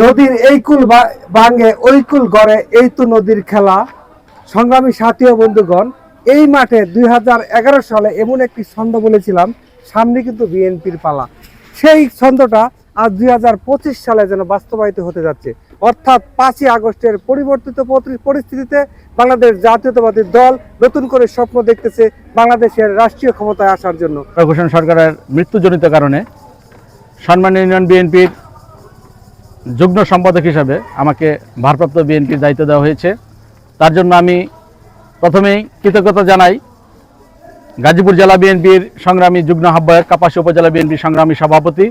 নদীর এই কুল ভাঙে, ওই কুল গড়ে এই তো নদীর খেলা। সংগ্রামী সাথী বন্ধুগণ, এই মাঠে দুই হাজার এগারো সালে এমন একটি ছন্দ বলেছিলাম, সামনে কিন্তু বিএনপির পালা। সেই ছন্দটা আজ দু হাজার পঁচিশ সালে যেন বাস্তবায়িত হতে যাচ্ছে। অর্থাৎ পাঁচই আগস্টের পরিবর্তিত পরি- পরিস্থিতিতে বাংলাদেশ জাতীয়তাবাদী দল নতুন করে স্বপ্ন দেখতেছে বাংলাদেশের রাষ্ট্রীয় ক্ষমতায় আসার জন্য। সরকারের মৃত্যুজনিত কারণে সম্মান ইউনিয়ন বিএনপির যুগ্ম সম্পাদক হিসাবে আমাকে ভারপ্রাপ্ত বিএনপির দায়িত্ব দেওয়া হয়েছে। তার জন্য আমি প্রথমেই কৃতজ্ঞতা জানাই গাজীপুর জেলা বিএনপির সংগ্রামী যুগ্ম আহ্বায়ক, কাপাসিয়া উপজেলা বিএনপির সংগ্রামী সভাপতি,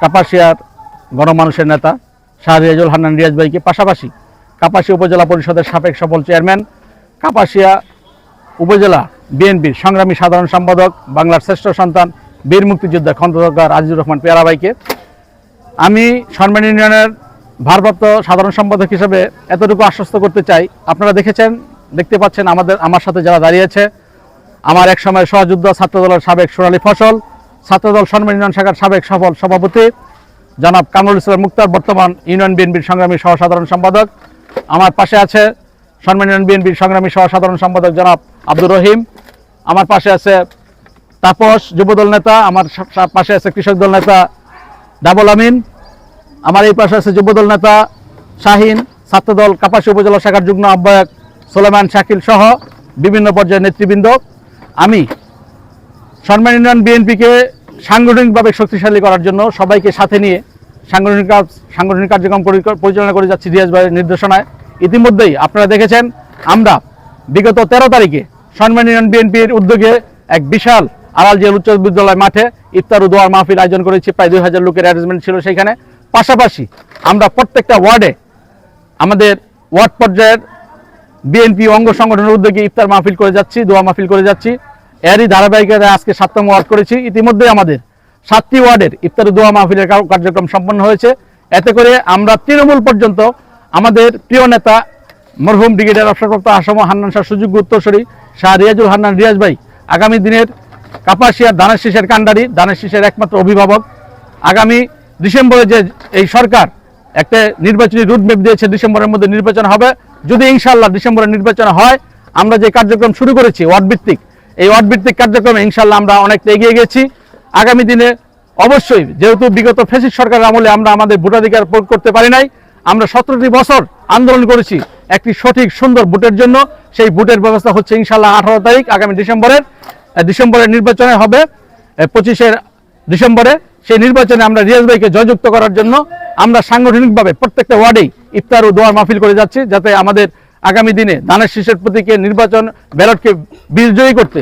কাপাসিয়ার গণমানুষের নেতা শাহরিয়াজুল হান্নান রিয়াজ ভাইকে, পাশাপাশি কাপাসিয়া উপজেলা পরিষদের সাবেক সফল চেয়ারম্যান, কাপাসিয়া উপজেলা বিএনপির সংগ্রামী সাধারণ সম্পাদক, বাংলার শ্রেষ্ঠ সন্তান, বীর মুক্তিযোদ্ধা খন্দকার আজিজুর রহমান পেয়ারা ভাইকে। আমি সম্মান ইউনিয়নের ভারপ্রাপ্ত সাধারণ সম্পাদক হিসেবে এতটুকু আশ্বস্ত করতে চাই। আপনারা দেখেছেন, দেখতে পাচ্ছেন আমাদের, আমার সাথে যারা দাঁড়িয়েছে আমার এক সময় সহযুদ্ধ ছাত্রদলের সাবেক সোনালী ফসল, ছাত্রদল সম্মান ইউনিয়ন শাখার সাবেক সফল সভাপতি, জনাব কামরুল ইসলাম মুক্তার, বর্তমান ইউনিয়ন বিএনপির সংগ্রামী সহসাধারণ সম্পাদক। আমার পাশে আছে সম্মান ইউনিয়ন বিএনপির সংগ্রামী সহসাধারণ সম্পাদক জনাব আব্দুর রহিম। আমার পাশে আছে তাপস যুবদল নেতা, আমার পাশে আছে কৃষক দল নেতা ডাবল আমিন। আমার এই পাশে আছে যুবদল নেতা শাহিন, ছাত্রদল কাপাসী উপজেলা শাখার যুগ্ম আহ্বায়ক সোলেমান শাকিল সহ বিভিন্ন পর্যায়ের নেতৃবৃন্দ। আমি সম্মান বিএনপিকে সাংগঠনিকভাবে শক্তিশালী করার জন্য সবাইকে সাথে নিয়ে সাংগঠনিক কাজ, সাংগঠনিক কার্যক্রম পরি- পরিচালনা করে যাচ্ছি রিয়াজ ভাইয়ের নির্দেশনায়। ইতিমধ্যেই আপনারা দেখেছেন, আমরা বিগত তেরো তারিখে সম্মান বিএনপির উদ্যোগে এক বিশাল আড়াল জেল উচ্চ বিদ্যালয় মাঠে ইফতার ও দোয়ার মাহফিল আয়োজন করেছি। প্রায় দুই হাজার লোকের অ্যারেঞ্জমেন্ট ছিল সেখানে পাশাপাশি আমরা প্রত্যেকটা ওয়ার্ডে আমাদের ওয়ার্ড পর্যায়ের বিএনপি অঙ্গ সংগঠনের উদ্যোগে ইফতার মাহফিল করে যাচ্ছি, দোয়া মাহফিল করে যাচ্ছি। এরই ধারাবাহিকতায় আজকে সাততম ওয়ার্ড করেছি। ইতিমধ্যে আমাদের সাতটি ওয়ার্ডের ইফতার দোয়া মাহফিলের কার্যক্রম সম্পন্ন হয়েছে। এতে করে আমরা তৃণমূল পর্যন্ত আমাদের প্রিয় নেতা, মরহুম ব্রিগেডিয়ার অবসরপ্রাপ্ত আসাম হান্নান শাহ সুযোগ্য উত্তরসূরি শাহ রিয়াজুল হান্নান রিয়াজ ভাই, আগামী দিনের কাপাসিয়ার দানের শীষের কাণ্ডারি দানের শীষের একমাত্র অভিভাবক। আগামী ডিসেম্বরে যে এই সরকার একটা নির্বাচনী রুটম্যাপ দিয়েছে, ডিসেম্বরের মধ্যে নির্বাচন হবে। যদি ইনশাল্লাহ ডিসেম্বরে নির্বাচন হয়, আমরা যে কার্যক্রম শুরু করেছি ওয়ার্ড ভিত্তিক এই ওয়ার্ড ভিত্তিক কার্যক্রমে ইনশাল্লাহ আমরা অনেকটা এগিয়ে গেছি। আগামী দিনে অবশ্যই যেহেতু বিগত ফেসিস সরকারের আমলে আমরা আমাদের ভোটাধিকার প্রয়োগ করতে পারি নাই, আমরা সতেরোটি বছর আন্দোলন করেছি একটি সঠিক সুন্দর ভোটের জন্য। সেই ভোটের ব্যবস্থা হচ্ছে ইনশাল্লাহ আঠারো তারিখ, আগামী ডিসেম্বরের। ডিসেম্বরের নির্বাচনে হবে। পঁচিশের ডিসেম্বরে সেই নির্বাচনে আমরা রিয়াজ ভাইকে জয়যুক্ত করার জন্য আমরা সাংগঠনিকভাবে প্রত্যেকটা ওয়ার্ডেই ইফতার ও দোয়ার মাহফিল করে যাচ্ছি যাতে আমাদের আগামী দিনে ধানের শীষের প্রতীকে নির্বাচন ব্যালটকে বিজয়ী করতে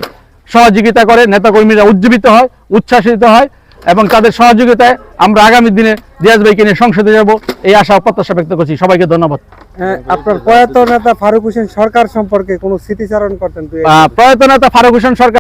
সহযোগিতা করে নেতাকর্মীরা উজ্জীবিত হয় উচ্ছ্বাসিত হয় এবং তাদের সহযোগিতায় আমরা আগামী দিনে রিয়াজ ভাইকে নিয়ে সংসদে যাব। এই আশা প্রত্যাশা ব্যক্ত করছি। সবাইকে ধন্যবাদ। আপনার প্রয়াত নেতা ফারুক হোসেন সরকার সম্পর্কে কোনো স্মৃতিচারণ করতেন প্রয়াত নেতা ফারুক হোসেন সরকার